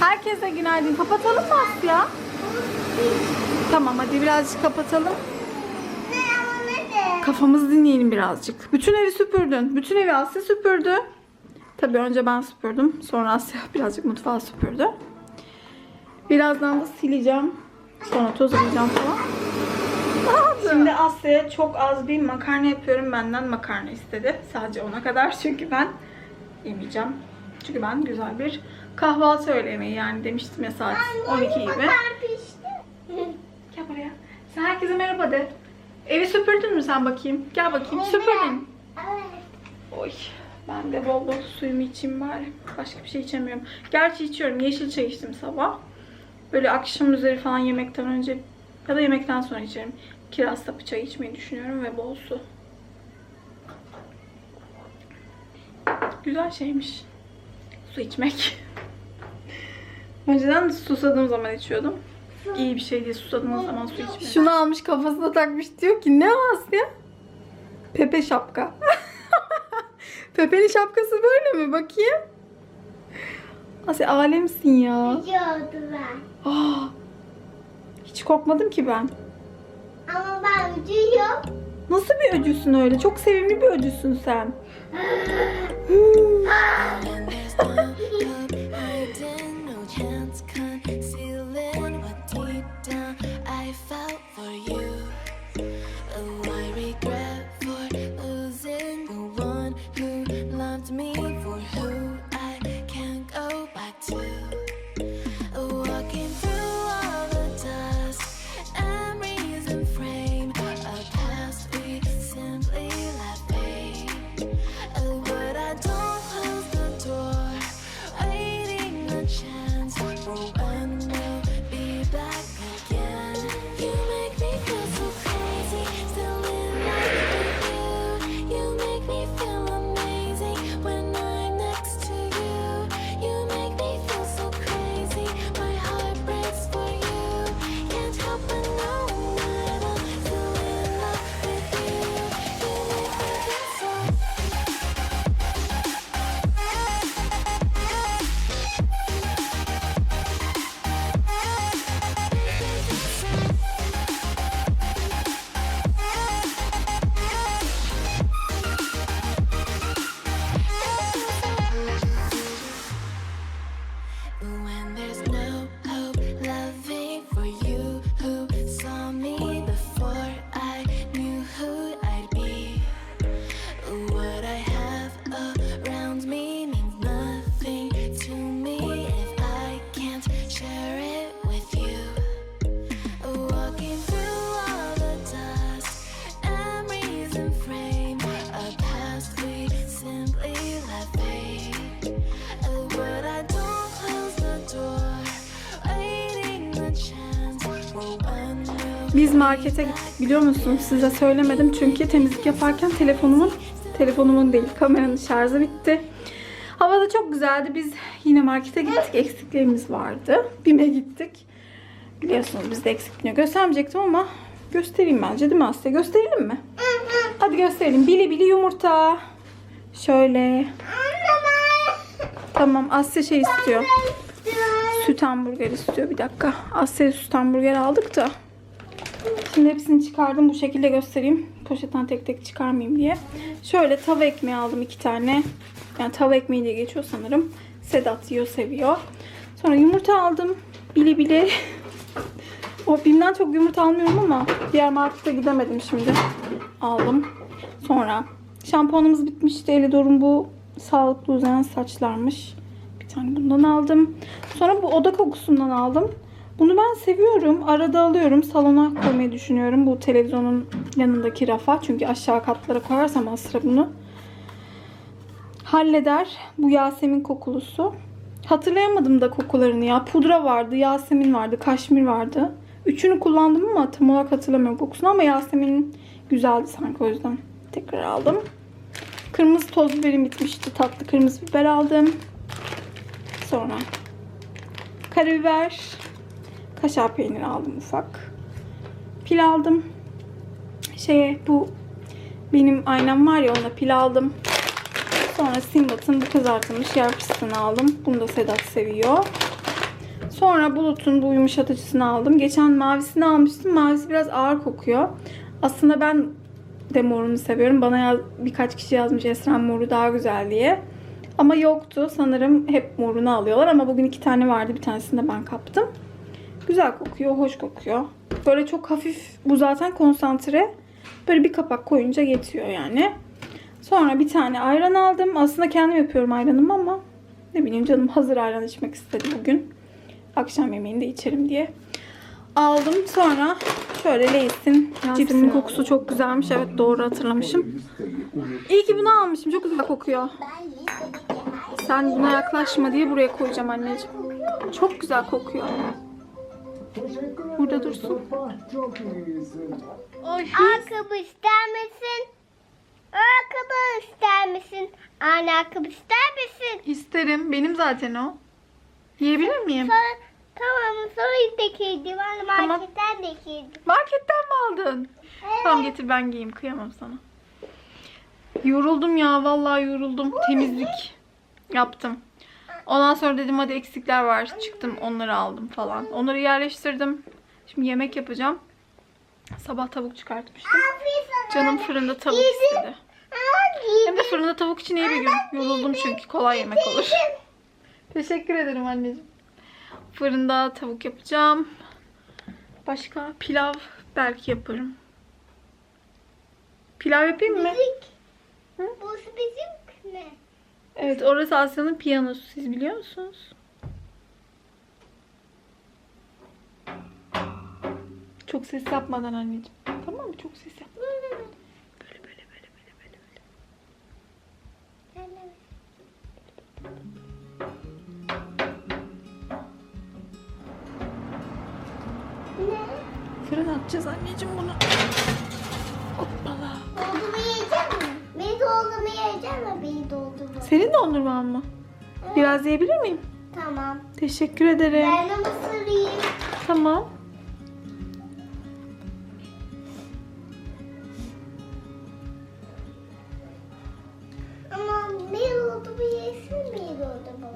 Herkese günaydın. Kapatalım mı Asya? Tamam hadi birazcık kapatalım. Ne ama ne de? Kafamızı dinleyelim birazcık. Bütün evi süpürdün. Bütün evi Asya süpürdü. Tabii önce ben süpürdüm. Sonra Asya birazcık mutfağı süpürdü. Birazdan da sileceğim. Sonra toz alacağım falan. Şimdi Asya'ya çok az bir makarna yapıyorum. Benden makarna istedi. Sadece ona kadar. Çünkü ben yemeyeceğim. Çünkü ben güzel bir kahvaltı öğle yemeği yani demiştim ya saat 12 gibi. Gel buraya. Sen herkese merhaba de. Evi süpürdün mü sen bakayım? Gel bakayım. Süpürdün. Oy. Ben de bol bol suyumu içeyim bari. Başka bir şey içemiyorum. Gerçi içiyorum. Yeşil çay içtim sabah. Böyle akşam üzeri falan yemekten önce ya da yemekten sonra içerim. Kiraz sapı çay içmeyi düşünüyorum ve bol su. Güzel şeymiş. Su içmek. Önceden susadığım zaman içiyordum. İyi bir şey değil susadığım zaman su içmek. Şunu almış kafasına takmış diyor ki ne Asya? Pepe şapka. Pepe'nin şapkası böyle mi? Bakayım. Asya alemsin ya. Gidiyordu ben. Aa, hiç korkmadım ki ben. Ama ben gidiyorum. Nasıl bir öcüsün öyle? Çok sevimli bir öcüsün sen. chance Biz markete gittik biliyor musunuz? Size söylemedim çünkü temizlik yaparken telefonumun telefonumun değil kameranın şarjı bitti. Hava da çok güzeldi. Biz yine markete gittik. Eksiklerimiz vardı. BİM'e gittik. Biliyorsunuz bizde eksikliğini göstermeyecektim ama göstereyim bence değil mi Asya? Gösterelim mi? Hadi gösterelim. Bili bili yumurta. Şöyle. Tamam Asya şey istiyor. Süt hamburger istiyor. Bir dakika. Asya süt hamburger aldık da. Şimdi hepsini çıkardım. Bu şekilde göstereyim. Poşetten tek tek çıkarmayayım diye. Şöyle tava ekmeği aldım iki tane. Yani tava ekmeği diye geçiyor sanırım. Sedat yiyor, seviyor. Sonra yumurta aldım. Bili bili. o Bim'den çok yumurta almıyorum ama diğer markete gidemedim şimdi. Aldım. Sonra şampuanımız bitmişti. Elidor'un bu sağlıklı uzayan saçlarmış. Bir tane bundan aldım. Sonra bu oda kokusundan aldım. Bunu ben seviyorum. Arada alıyorum. Salona koymayı düşünüyorum. Bu televizyonun yanındaki rafa. Çünkü aşağı katlara koyarsam asra bunu. Halleder. Bu Yasemin kokulusu. Hatırlayamadım da kokularını ya. Pudra vardı, Yasemin vardı, kaşmir vardı. Üçünü kullandım ama tam olarak hatırlamıyorum kokusunu ama Yasemin güzeldi sanki o yüzden tekrar aldım. Kırmızı toz biberim bitmişti. Tatlı kırmızı biber aldım. Sonra karabiber, kaşar peyniri aldım ufak. Pil aldım. Şeye bu benim aynam var ya ona pil aldım. Sonra Simbat'ın bu kızartılmış yer aldım. Bunu da Sedat seviyor. Sonra Bulut'un bu yumuşatıcısını aldım. Geçen mavisini almıştım. Mavisi biraz ağır kokuyor. Aslında ben de morunu seviyorum. Bana yaz, birkaç kişi yazmış Esrem moru daha güzel diye. Ama yoktu. Sanırım hep morunu alıyorlar. Ama bugün iki tane vardı. Bir tanesini de ben kaptım. Güzel kokuyor. Hoş kokuyor. Böyle çok hafif. Bu zaten konsantre. Böyle bir kapak koyunca yetiyor yani. Sonra bir tane ayran aldım. Aslında kendim yapıyorum ayranımı ama ne bileyim canım hazır ayran içmek istedi bugün. Akşam yemeğinde içerim diye. Aldım. Sonra şöyle Lay's'in cipsinin kokusu çok güzelmiş. Evet doğru hatırlamışım. İyi ki bunu almışım. Çok güzel kokuyor. Sen buna yaklaşma diye buraya koyacağım anneciğim. Çok güzel kokuyor. Burada dursun. Çok iyisin. Ayakkabı ister misin? Ayakkabı ister misin? Anne ayakkabı ister misin? İsterim. Benim zaten o. Yiyebilir miyim? Sonra, tamam sonra da kedi. Tamam. Marketten de kedi. Marketten mi aldın? Tamam getir ben giyeyim. Kıyamam sana. Yoruldum ya. Vallahi yoruldum. Temizlik yaptım. Ondan sonra dedim hadi eksikler var. Çıktım onları aldım falan. Onları yerleştirdim. Şimdi yemek yapacağım. Sabah tavuk çıkartmıştım. Canım fırında tavuk istedi. Hem de fırında tavuk için iyi bir gün. Yoruldum çünkü kolay yemek olur. Teşekkür ederim anneciğim. Fırında tavuk yapacağım. Başka pilav belki yaparım. Pilav yapayım mı? Hı? Bu bizim mi? Evet orası Asya'nın piyanosu. Siz biliyor musunuz? Çok ses yapmadan anneciğim. Tamam mı? Çok ses yapma. Böyle böyle böyle böyle böyle. böyle. Ne? Fırına atacağız anneciğim bunu. Dondurman mı? Biraz yiyebilir miyim? Tamam. Teşekkür ederim. Ben de mısır yiyeyim. Tamam. Ama beni doldumu yesin beni doldumu.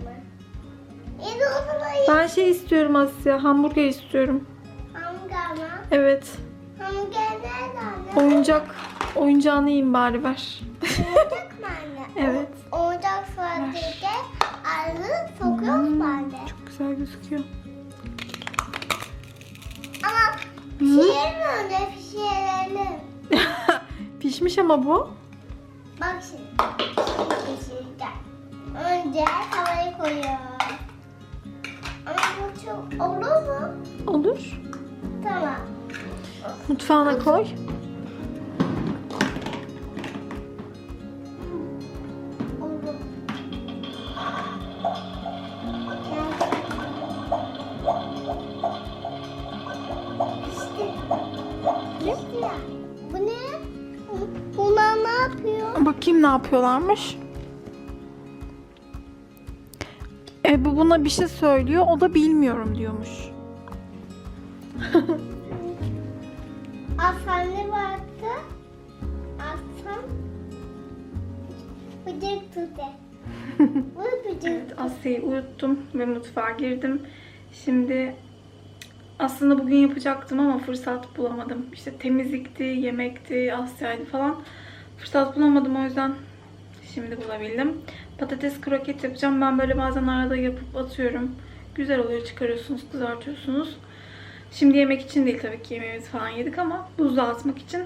Beni doldumu ye. Ben şey istiyorum Asya. Hamburger istiyorum. Hamburger mı? Evet. Hamburger nerede anne? Oyuncak. Oyuncağını yiyeyim bari ver. Oyuncak mı anne? Evet. Sadece arı sokuyoruz bende. Çok güzel gözüküyor. Ama pişirelim önce pişirelim. Pişmiş ama bu. Bak şimdi. Şimdi pişireceğim. Önce tavayı koyuyorum. Ama bu çok olur mu? Olur. Tamam. Mutfağına koy. Bakayım ne yapıyorlarmış. E bu buna bir şey söylüyor. O da bilmiyorum diyormuş. Aslan ne baktı? Aslan bıcık tuttu. Bıcık. Asya'yı uyuttum ve mutfağa girdim. Şimdi aslında bugün yapacaktım ama fırsat bulamadım. İşte temizlikti, yemekti, Asya'ydı falan. Fırsat bulamadım o yüzden şimdi bulabildim. Patates kroket yapacağım. Ben böyle bazen arada yapıp atıyorum. Güzel oluyor. Çıkarıyorsunuz, kızartıyorsunuz. Şimdi yemek için değil tabii ki yemeğimizi falan yedik ama buzluğa atmak için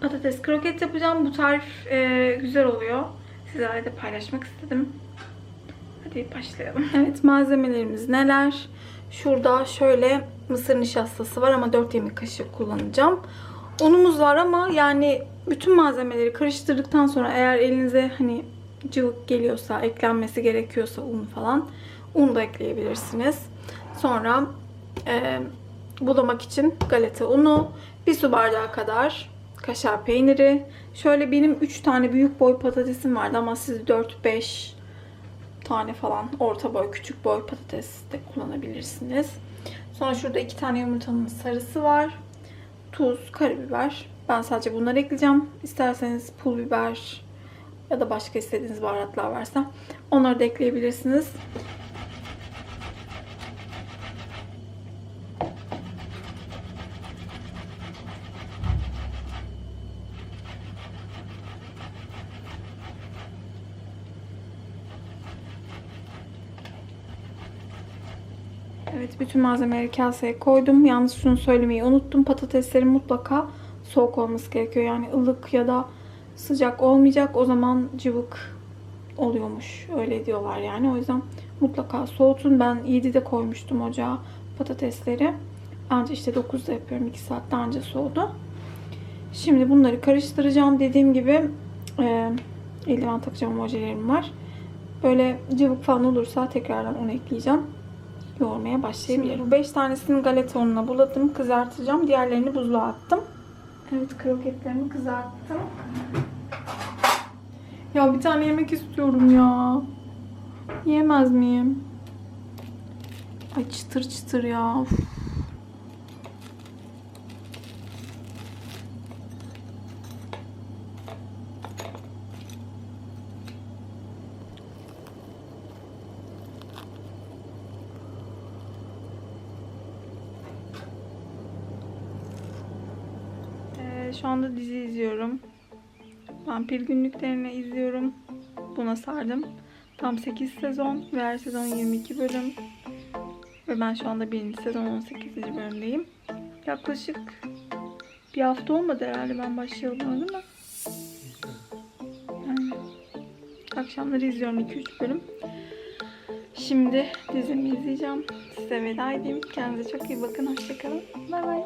patates kroket yapacağım. Bu tarif e, güzel oluyor. Sizlerle de paylaşmak istedim. Hadi başlayalım. Evet malzemelerimiz neler? Şurada şöyle mısır nişastası var ama 4 yemek kaşığı kullanacağım. Unumuz var ama yani bütün malzemeleri karıştırdıktan sonra eğer elinize hani cıvık geliyorsa, eklenmesi gerekiyorsa un falan un da ekleyebilirsiniz. Sonra e, bulamak için galeta unu, bir su bardağı kadar kaşar peyniri. Şöyle benim 3 tane büyük boy patatesim vardı ama siz 4-5 tane falan orta boy, küçük boy patates de kullanabilirsiniz. Sonra şurada iki tane yumurtanın sarısı var. Tuz, karabiber. Ben sadece bunları ekleyeceğim. İsterseniz pul biber ya da başka istediğiniz baharatlar varsa onları da ekleyebilirsiniz. Evet bütün malzemeleri kaseye koydum. Yalnız şunu söylemeyi unuttum. Patatesleri mutlaka soğuk olması gerekiyor. Yani ılık ya da sıcak olmayacak. O zaman cıvık oluyormuş. Öyle diyorlar yani. O yüzden mutlaka soğutun. Ben 7'de koymuştum ocağa patatesleri. Anca işte 9'da yapıyorum. 2 saatte anca soğudu. Şimdi bunları karıştıracağım. Dediğim gibi e, eldiven takacağım ojelerim var. Böyle cıvık falan olursa tekrardan un ekleyeceğim. Yoğurmaya başlayabilirim. Bu 5 tanesini galeta ununa buladım. Kızartacağım. Diğerlerini buzluğa attım. Evet kroketlerimi kızarttım. Ya bir tane yemek istiyorum ya. Yiyemez miyim? Ay çıtır çıtır ya. Uf. Şu anda dizi izliyorum. Vampir günlüklerini izliyorum. Buna sardım. Tam 8 sezon ve her sezon 22 bölüm. Ve ben şu anda 1. sezon 18. bölümdeyim. Yaklaşık bir hafta olmadı herhalde ben başlayalım değil mi? Aynen. Akşamları izliyorum 2-3 bölüm. Şimdi dizimi izleyeceğim. Size veda edeyim. Kendinize çok iyi bakın. Hoşçakalın. Bay bay.